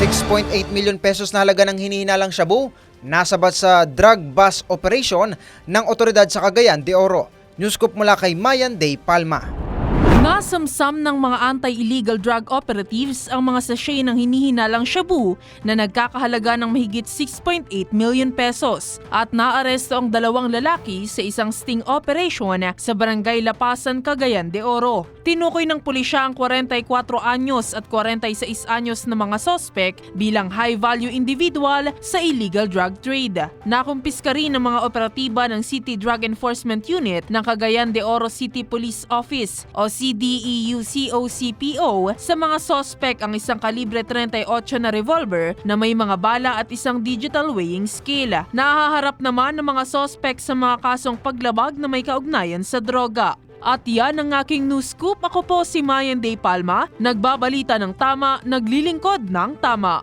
6.8 million pesos na halaga ng hinihinalang shabu nasabat sa drug bust operation ng otoridad sa Cagayan de Oro. Newscoop mula kay Mayan Day Palma. Nasamsam ng mga anti-illegal drug operatives ang mga sachet ng hinihinalang shabu na nagkakahalaga ng mahigit 6.8 million pesos at naaresto ang dalawang lalaki sa isang sting operation sa barangay Lapasan, Cagayan de Oro. Tinukoy ng pulisya ang 44 anyos at 46 anyos na mga sospek bilang high-value individual sa illegal drug trade. Nakumpiska rin ng mga operatiba ng City Drug Enforcement Unit ng Cagayan de Oro City Police Office o E CDEU-COCPO sa mga sospek ang isang kalibre 38 na revolver na may mga bala at isang digital weighing scale. Nahaharap naman ng mga sospek sa mga kasong paglabag na may kaugnayan sa droga. At yan ang aking news scoop. Ako po si Mayan Day Palma, nagbabalita ng tama, naglilingkod ng tama.